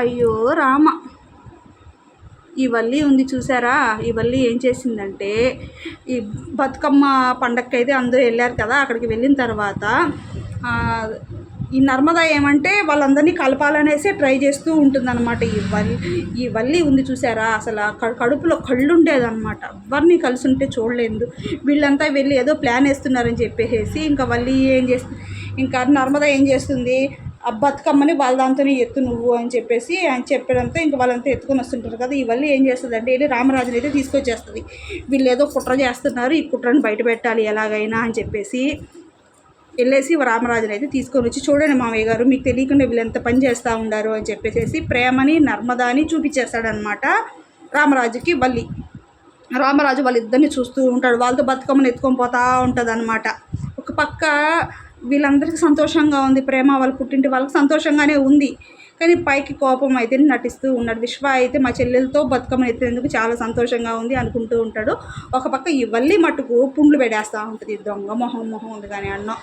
అయ్యో రామ. ఈ వల్లి ఉంది చూసారా? ఈ వల్లి ఏం చేసిందంటే ఈ బతుకమ్మ పండగకి అయితే అందరూ వెళ్ళారు కదా అక్కడికి వెళ్ళిన తర్వాత ఈ నర్మదా ఏమంటే వాళ్ళందరినీ కలపాలనేసే ట్రై చేస్తూ ఉంటుందన్నమాట ఈ వల్లి. ఈ వల్లి ఉంది చూసారా? అసలు కడుపులో కళ్ళు ఉండేదన్నమాట ఎవరిని కలిసి ఉంటే చూడలేదు. వీళ్ళంతా వెళ్ళి ఏదో ప్లాన్ వేస్తున్నారని చెప్పేసి ఇంకా వల్లి ఏం చేస్తుంది ఇంకా నర్మదా ఏం చేస్తుంది? ఆ బతుకమ్మని వాళ్ళ దాంతోనే ఎత్తు నువ్వు అని చెప్పేసి ఆయన చెప్పడంతో ఇంకా వాళ్ళంతా ఎత్తుకొని వస్తుంటారు కదా ఈ ఏం చేస్తుంది అంటే వెళ్ళి రామరాజుని అయితే తీసుకొచ్చేస్తుంది. వీళ్ళు ఏదో కుట్ర చేస్తున్నారు ఈ కుట్రను బయట పెట్టాలి ఎలాగైనా అని చెప్పేసి వెళ్ళేసి రామరాజుని అయితే తీసుకొని వచ్చి చూడండి మామయ్య గారు మీకు తెలియకుండా వీళ్ళు ఎంత పని చేస్తూ ఉండారు అని చెప్పేసి ప్రేమని నర్మదాని చూపించేస్తాడనమాట రామరాజుకి వల్లి. రామరాజు వాళ్ళిద్దరిని చూస్తూ ఉంటాడు వాళ్ళతో బతుకమ్మని ఎత్తుకొని పోతూ ఉంటుంది అనమాట ఒక పక్క వీళ్ళందరికీ సంతోషంగా ఉంది. ప్రేమ వాళ్ళ పుట్టింటి వాళ్ళకి సంతోషంగానే ఉంది. కానీ పైకి కోపం అయితే నటిస్తూ ఉన్నాడు. విశ్వ అయితే మా చెల్లెలతో బతుకమ్మ ఎత్తేందుకు చాలా సంతోషంగా ఉంది అనుకుంటూ ఉంటాడు. ఒక పక్క ఇవల్లి మటుకు మట్టుకు పుండ్లు పెడేస్తూ ఉంటుంది. దొంగ మొహం మొహం ఉంది కానీ అన్నం.